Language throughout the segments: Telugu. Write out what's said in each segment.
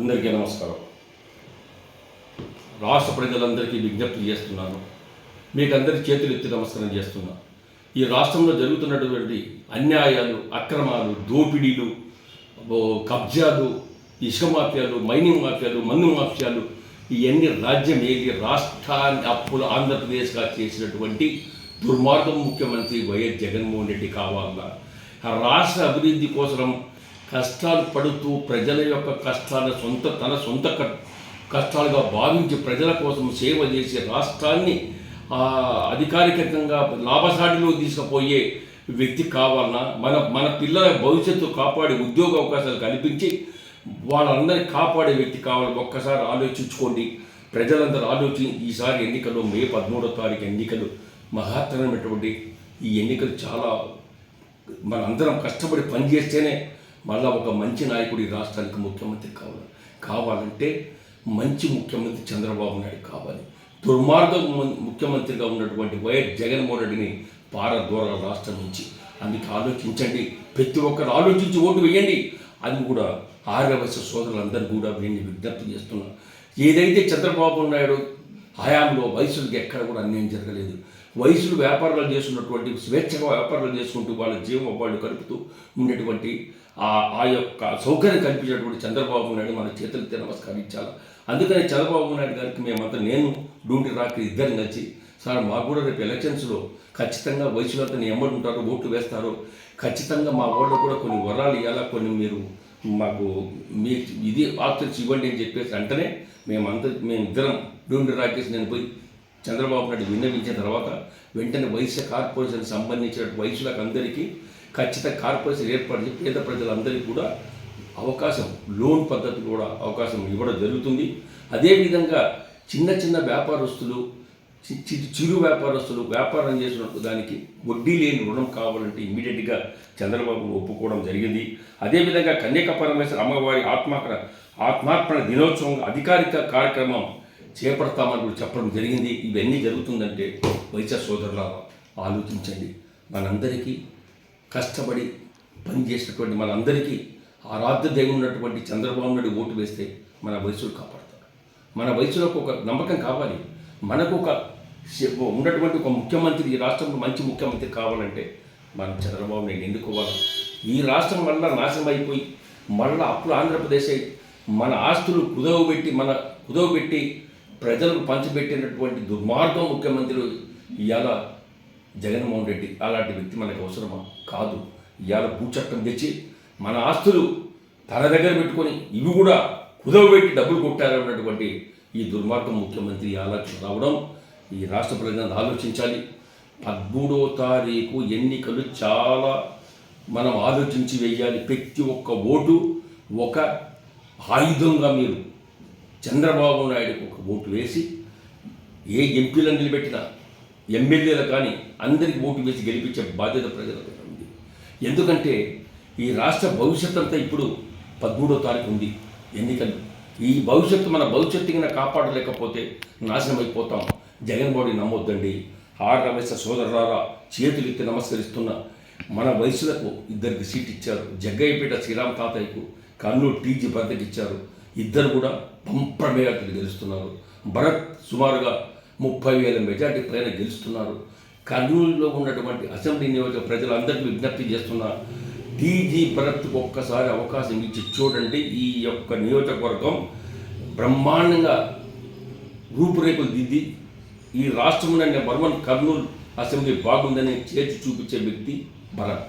అందరికీ నమస్కారం. రాష్ట్ర ప్రజలందరికీ విజ్ఞప్తి చేస్తున్నాను. మీకు అందరి చేతులు ఎత్తి నమస్కారం చేస్తున్నా. ఈ రాష్ట్రంలో జరుగుతున్నటువంటి అన్యాయాలు అక్రమాలు దోపిడీలు కబ్జాలు ఇసుక మాఫియాలు మైనింగ్ మాఫియాలు మన్ను మాఫియాలు ఇవన్నీ రాజ్యం ఏది రాష్ట్రాన్ని అప్పులు ఆంధ్రప్రదేశ్గా చేసినటువంటి దుర్మార్గం ముఖ్యమంత్రి వైఎస్ జగన్మోహన్ రెడ్డి కావాలన్నా రాష్ట్ర అభివృద్ధి కోసం కష్టాలు పడుతూ ప్రజల యొక్క కష్టాలను సొంత తన సొంత క- కష్టాలుగా భావించి ప్రజల కోసం సేవ చేసి రాష్ట్రాన్ని అధికారికంగా లాభసాటిలో తీసుకుపోయే వ్యక్తి కావాలన్నా మన మన పిల్లల భవిష్యత్తు కాపాడి ఉద్యోగ అవకాశాలు కల్పించి వాళ్ళందరినీ కాపాడే వ్యక్తి కావాలి. ఒక్కసారి ఆలోచించుకోండి. ప్రజలందరూ ఆలోచి ఈసారి ఎన్నికలు మే పదమూడో తారీఖు ఎన్నికలు మహత్తరమైనటువంటి ఈ ఎన్నికలు చాలా మనందరం కష్టపడి పనిచేస్తేనే మళ్ళా ఒక మంచి నాయకుడు ఈ రాష్ట్రానికి ముఖ్యమంత్రి కావాలి. కావాలంటే మంచి ముఖ్యమంత్రి చంద్రబాబు నాయుడు కావాలి. దుర్మార్గం ముఖ్యమంత్రిగా ఉన్నటువంటి వైఎస్ జగన్మోహన్ రెడ్డిని పారదూరాల రాష్ట్రం నుంచి అందుకే ఆలోచించండి. ప్రతి ఒక్కరు ఆలోచించి ఓటు వేయండి. అది కూడా ఆర్యవశ్య సోదరులందరూ కూడా నేను విజ్ఞప్తి చేస్తున్నా. ఏదైతే చంద్రబాబు నాయుడు హయాంలో వయసులకి ఎక్కడ కూడా అన్యాయం జరగలేదు. వయసులు వ్యాపారాలు చేస్తున్నటువంటి స్వేచ్ఛగా వ్యాపారాలు చేసుకుంటూ వాళ్ళ జీవం వాళ్ళు కలుపుతూ ఉండేటువంటి ఆ ఆ యొక్క సౌకర్యం కల్పించినటువంటి చంద్రబాబు నాయుడు మన చేతులతో నమస్కరించాలి అందుకని చంద్రబాబు నాయుడు గారికి మేమంతా నేను డ్యూటీ రాకి ఇద్దరు కలిసి సార్ మాకు కూడా రేపు ఎలక్షన్స్లో ఖచ్చితంగా వయసులో అతను ఎమ్మడి ఉంటారు ఓట్లు వేస్తారు. ఖచ్చితంగా మా వాళ్ళు కూడా కొన్ని వరాలు ఇవ్వాలా కొన్ని మీరు మాకు మీ ఇది ఆప్షన్స్ ఇవ్వండి అని చెప్పేసి వెంటనే మేమంతా మేము ఇద్దరం డూండి రాకేసి నేను పోయి చంద్రబాబు నాయుడు విన్నవించిన తర్వాత వెంటనే వైశ్య కార్పొరేషన్ సంబంధించిన వయసులకు అందరికీ ఖచ్చితంగా కార్పొరేషన్ ఏర్పాటు చేసి పేద ప్రజలందరికీ కూడా అవకాశం లోన్ పద్ధతి కూడా అవకాశం ఇవ్వడం జరుగుతుంది. అదేవిధంగా చిన్న చిన్న వ్యాపారస్తులు చి- చి- చిరు వ్యాపారస్తులు వ్యాపారం చేసినట్టు దానికి వడ్డీ లేని రుణం కావాలంటే ఇమీడియట్గా చంద్రబాబు ఒప్పుకోవడం జరిగింది. అదేవిధంగా కన్యక పరమేశ్వర అమ్మవారి ఆత్మార్పణ ఆత్మార్పణ దినోత్సవం అధికారిక కార్యక్రమం చేపడతామని కూడా చెప్పడం జరిగింది. ఇవన్నీ జరుగుతుందంటే వైద్య సోదరుల ఆలోచించండి. మనందరికీ కష్టపడి పనిచేసినటువంటి మనందరికీ ఆరాధ్య దేవుడు ఉన్నటువంటి చంద్రబాబు నాయుడు ఓటు వేస్తే మన వయసులు కాపాడతారు మన వయసులకు ఒక నమ్మకం కావాలి. మనకు ఒక ఉన్నటువంటి ఒక ముఖ్యమంత్రి ఈ రాష్ట్రంలో మంచి ముఖ్యమంత్రి కావాలంటే మనం చంద్రబాబు నాయుడు ఎన్నుకోవాలి ఈ రాష్ట్రం వల్ల నాశనం అయిపోయి మళ్ళా అప్పుడు ఆంధ్రప్రదేశ్ అయి మన ఆస్తులు కుదవబెట్టి మన కుదవబెట్టి ప్రజలకు పంచిపెట్టినటువంటి దుర్మార్గం ముఖ్యమంత్రి ఇవాళ జగన్మోహన్ రెడ్డి అలాంటి వ్యక్తి మనకు అవసరమా? కాదు. ఇవాళ భూచట్టం తెచ్చి మన ఆస్తులు తన దగ్గర పెట్టుకొని ఇవి కూడా కుదవబెట్టి డబ్బులు కొట్టారన్నటువంటి ఈ దుర్మార్గం ముఖ్యమంత్రి ఆలోచన రావడం ఈ రాష్ట్ర ప్రజలను ఆలోచించాలి. పదమూడవ తారీఖు ఎన్నికలు చాలా మనం ఆలోచించి వేయాలి. ప్రతి ఒక్క ఓటు ఒక ఆయుధంగా మీరు చంద్రబాబు నాయుడుకు ఒక ఓటు వేసి ఏ ఎంపీలను నిలబెట్టినా ఎమ్మెల్యేలు కానీ అందరికీ ఓటు వేసి గెలిపించే బాధ్యత ప్రజలకు ఉంది. ఎందుకంటే ఈ రాష్ట్ర భవిష్యత్ అంతా ఇప్పుడు పదమూడో తారీఖు ఉంది. ఎన్నికలు. ఈ భవిష్యత్తు మన భవిష్యత్తు కింద కాపాడలేకపోతే నాశనం అయిపోతాం. జగన్మోహన్ నమ్మొద్దండి. ఆర్ రమేశ సోదరులారా చేతులెత్తి నమస్కరిస్తున్న మన వయసులకు ఇద్దరికి సీట్ ఇచ్చారు. జగ్గయ్యపేట శ్రీరామ్ తాతయ్యకు కర్నూలు టీజీ భర్తకి ఇచ్చారు ఇద్దరు కూడా బంపర్ మెజార్టీలు గెలుస్తున్నారు. భరత్ సుమారుగా ముప్పై వేల మెజార్టీ పైన గెలుస్తున్నారు. కర్నూలులో ఉన్నటువంటి అసెంబ్లీ నియోజక ప్రజలందరికీ విజ్ఞప్తి చేస్తున్నా టీజీ భరత్కు ఒక్కసారి అవకాశం ఇచ్చి చూడండి ఈ యొక్క నియోజకవర్గం బ్రహ్మాండంగా రూపురేఖలు దిద్ది ఈ రాష్ట్రంలో నెంబర్ వన్ కర్నూలు అసెంబ్లీ బాగుందని చేర్చి చూపించే వ్యక్తి భరత్.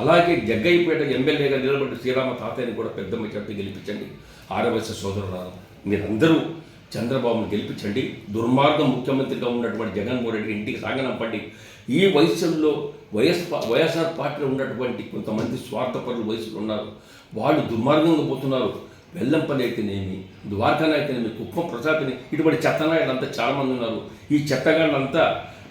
అలాగే జగ్గయ్యపేట ఎమ్మెల్యేగా నిలబడి శ్రీరామ తాతయ్యని కూడా పెద్ద మెజార్టీ గెలిపించండి. ఆరవలస సోదరులారా మీరందరూ చంద్రబాబును గెలిపించండి. దుర్మార్గం ముఖ్యమంత్రిగా ఉన్నటువంటి జగన్మోహన్ రెడ్డి ఇంటికి సాగనంపండి. ఈ వయసుల్లో వైఎస్ వైఎస్ఆర్ పార్టీలో ఉన్నటువంటి కొంతమంది స్వార్థపరులు వయసులో ఉన్నారు. వాళ్ళు దుర్మార్గంగా పోతున్నారు. వెల్లంపల్లి అయితేనేమి ద్వారకాన అయితేనేమి కుప్పం ప్రసాద్ని ఇటువంటి చెత్తనాయుడు అంతా చాలామంది ఉన్నారు. ఈ చెత్తగాళ్ళంతా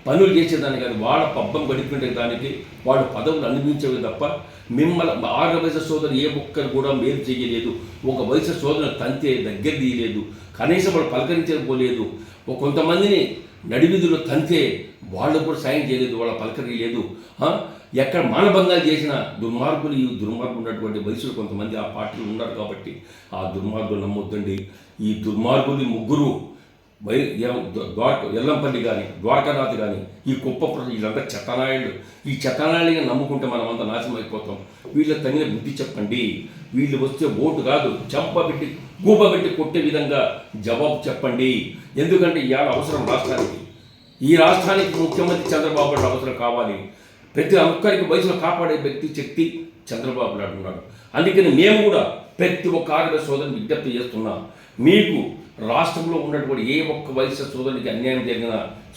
పనులు చేసేదాన్ని కానీ వాళ్ళ పబ్బం గడిపించే దానికి వాళ్ళు పదవులు అనుభవించేవి తప్ప మిమ్మల్ని ఆరు వయసు సోదరు ఏ ఒక్కరు కూడా మేలు చేయలేదు. ఒక వయసు సోదరుని తంతే దగ్గర తీయలేదు. కనీసం వాళ్ళు పలకరించకపోలేదు. కొంతమందిని నడివిధులు తంతే వాళ్ళు కూడా సాయం చేయలేదు. వాళ్ళ పలకరియలేదు ఎక్కడ మానభంగాలు చేసిన దుర్మార్గులు ఈ దుర్మార్గులు ఉన్నటువంటి వయసులో కొంతమంది ఆ పార్టీలు ఉన్నారు కాబట్టి ఆ దుర్మార్గులు నమ్మొద్దండి. ఈ దుర్మార్గులు ముగ్గురు బై ద్వారక ఎల్లంపల్లి కానీ ద్వారకానాథ్ కానీ ఈ కుప్ప వీళ్ళంతా చెత్తనాయుడు ఈ చెత్తనాయుడిని నమ్ముకుంటే మనం అంతా నాశనం అయిపోతాం. వీళ్ళకి తగిన బుద్ధి చెప్పండి. వీళ్ళు వస్తే ఓటు కాదు. చంపబెట్టి గూపబెట్టి కొట్టే విధంగా జవాబు చెప్పండి. ఎందుకంటే ఇవాళ అవసరం రాష్ట్రానికి. ఈ రాష్ట్రానికి ముఖ్యమంత్రి చంద్రబాబు అవసరం కావాలి. ప్రతి ఒక్కరికి వయసులో కాపాడే వ్యక్తి శక్తి చంద్రబాబు నాయుడు ఉన్నాడు అందుకని మేము కూడా ప్రతి ఒక్క ఆరోగ్య సోదరుని విజ్ఞప్తి చేస్తున్నాం. మీకు రాష్ట్రంలో ఉన్నటువంటి ఏ ఒక్క వయసు సోదరునికి అన్యాయం జరిగిన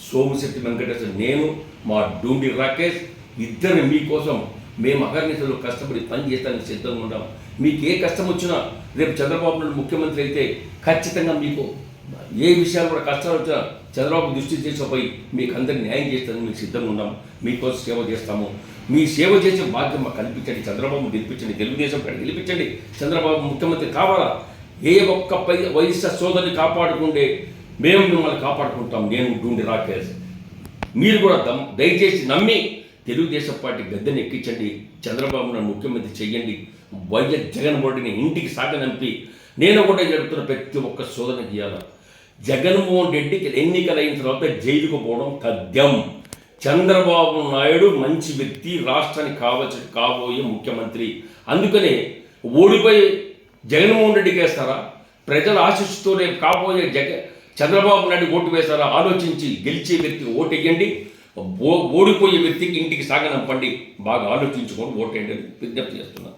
సోమశెట్టి వెంకటేశ్వర నేను మా డూండి రాకేష్ ఇద్దరు మీకోసం మేము అహర్నిశలు కష్టపడి పని చేయడానికి సిద్ధంగా ఉన్నాం. మీకు ఏ కష్టం వచ్చినా రేపు చంద్రబాబు నాయుడు ముఖ్యమంత్రి అయితే ఖచ్చితంగా మీకు ఏ విషయాలు కూడా కష్టాలు వచ్చినా చంద్రబాబు దృష్టి చేసిపోయి మీకు అందరికి న్యాయం చేస్తాను మీకు సిద్ధంగా ఉన్నాం. మీకోసం సేవ చేస్తాము. మీ సేవ చేసే బాధ్యత మాకు కల్పించండి. చంద్రబాబు గెలిపించండి. తెలుగుదేశం పార్టీ గెలిపించండి. చంద్రబాబు ముఖ్యమంత్రి కావాలా? ఏ ఒక్క పై వయస్సు సోదరిని కాపాడుకుంటే మేము మిమ్మల్ని కాపాడుకుంటాం. నేను డూండి రాకేష్. మీరు కూడా దమ్ దయచేసి నమ్మి తెలుగుదేశం పార్టీ గద్దెని ఎక్కించండి. చంద్రబాబు ముఖ్యమంత్రి చెయ్యండి. వైఎస్ జగన్మోహన్ రెడ్డిని ఇంటికి సాగనంపి నేను కూడా జరుగుతున్న ప్రతి ఒక్క శోధన చేయాలి జగన్మోహన్ రెడ్డికి ఎన్నికలైన తర్వాత జైలుకు పోవడం తథ్యం చంద్రబాబు నాయుడు మంచి వ్యక్తి రాష్ట్రానికి కావచ్చు కాబోయే ముఖ్యమంత్రి. అందుకనే ఓడిపోయి జగన్మోహన్ రెడ్డికి వేస్తారా? ప్రజల ఆశిస్తూనే కాబోయే జగ చంద్రబాబు నాయుడు ఓటు వేస్తారా? ఆలోచించి గెలిచే వ్యక్తి ఓటేయండి. ఓడిపోయే వ్యక్తికి ఇంటికి సాగనంపండి. బాగా ఆలోచించుకొని ఓటేయండి అని విజ్ఞప్తి చేస్తున్నాను